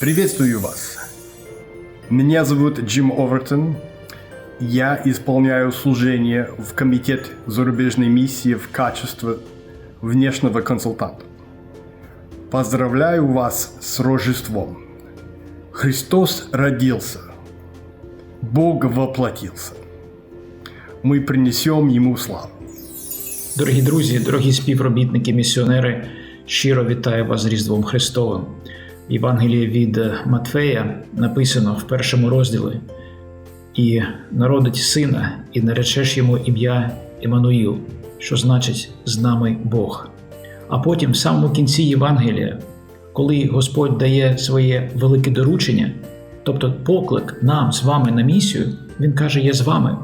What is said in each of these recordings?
Приветствую вас. Меня зовут Джим Овертон. Я исполняю служение в Комитет зарубежной миссии в качестве внешнего консультанта. Поздравляю вас с Рождеством. Христос родился. Бог воплотился. Мы принесем Ему славу. Дорогі друзі, дорогі співробітники, місіонери, щиро вітаю вас з Різдвом Христовим. В Євангелії від Матфея написано в першому розділі: І народить сина, і наречеш йому ім'я Еммануїл, що значить з нами Бог. А потім, в самому кінці Євангелія, коли Господь дає своє велике доручення, тобто поклик нам з вами на місію, Він каже: Я з вами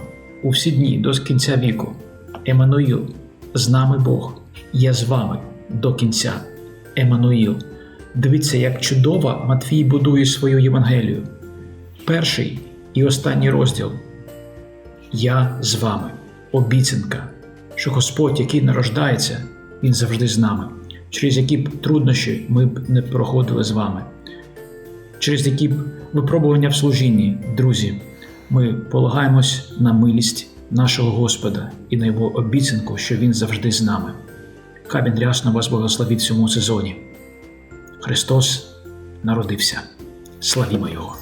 у всі дні до кінця віку. Еммануїл, з нами Бог, я з вами до кінця. Еммануїл. Дивіться, як чудово Матвій будує свою Євангелію. Перший і останній розділ. Я з вами. Обіцянка, що Господь, який нарождається, Він завжди з нами. Через які б труднощі ми б не проходили з вами. Через які б випробування в служінні, друзі, ми полагаємось на милість нашого Господа і на Його обіцянку, що Він завжди з нами. Хай він рясно вас благословить в цьому сезоні. Христос народився. Славімо Його!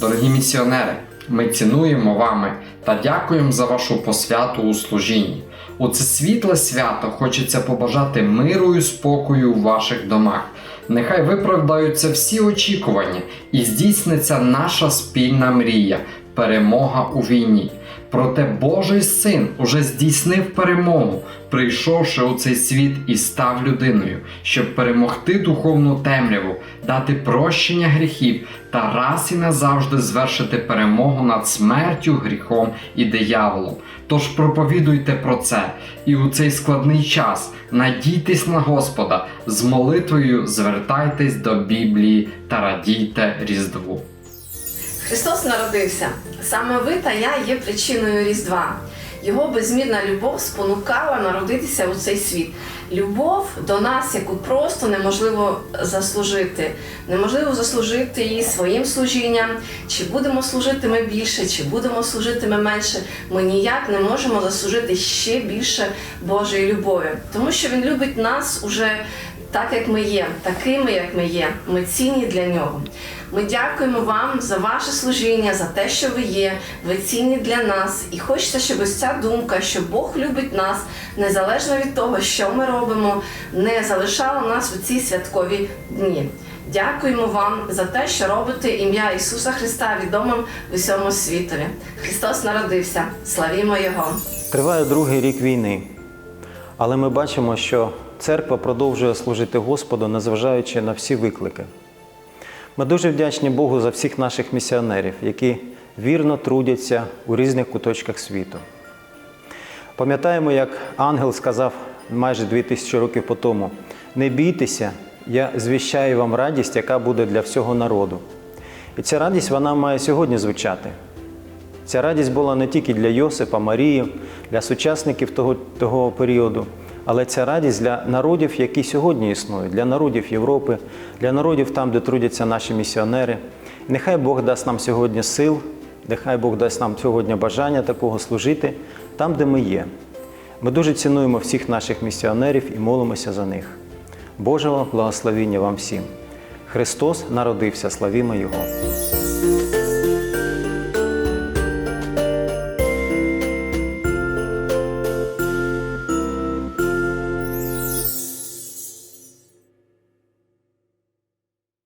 Дорогі місіонери, ми цінуємо вами та дякуємо за вашу посвяту у служінні. У це світле свято хочеться побажати миру і спокою у ваших домах. Нехай виправдаються всі очікування і здійсниться наша спільна мрія перемога у війні. Проте Божий син уже здійснив перемогу, прийшовши у цей світ і став людиною, щоб перемогти духовну темряву, дати прощення гріхів та раз і назавжди звершити перемогу над смертю, гріхом і дияволом. Тож проповідуйте про це і у цей складний час надійтесь на Господа, з молитвою звертайтесь до Біблії та радійте Різдву. Христос народився. Саме ви та я є причиною Різдва. Його безмірна любов спонукала народитися у цей світ. Любов до нас, яку просто неможливо заслужити. Неможливо заслужити її своїм служінням. Чи будемо служити ми більше, чи будемо служити ми менше. Ми ніяк не можемо заслужити ще більше Божої любові, тому що Він любить нас уже так, як ми є, такими, як ми є. Ми цінні для нього. Ми дякуємо вам за ваше служіння, за те, що ви є. Ви цінні для нас. І хочеться, щоб ось ця думка, що Бог любить нас, незалежно від того, що ми робимо, не залишала нас у ці святкові дні. Дякуємо вам за те, що робите ім'я Ісуса Христа відомим в усьому світові. Христос народився. Славімо Його! Триває другий рік війни, але ми бачимо, що церква продовжує служити Господу, незважаючи на всі виклики. Ми дуже вдячні Богу за всіх наших місіонерів, які вірно трудяться у різних куточках світу. Пам'ятаємо, як ангел сказав майже 2000 років по тому: не бійтеся, я звіщаю вам радість, яка буде для всього народу. І ця радість вона має сьогодні звучати. Ця радість була не тільки для Йосипа, Марії, для сучасників того, того періоду, але ця радість для народів, які сьогодні існують, для народів Європи, для народів там, де трудяться наші місіонери. Нехай Бог дасть нам сьогодні сил, нехай Бог дасть нам сьогодні бажання такого служити там, де ми є. Ми дуже цінуємо всіх наших місіонерів і молимося за них. Божого благословіння вам всім! Христос народився, славімо Його!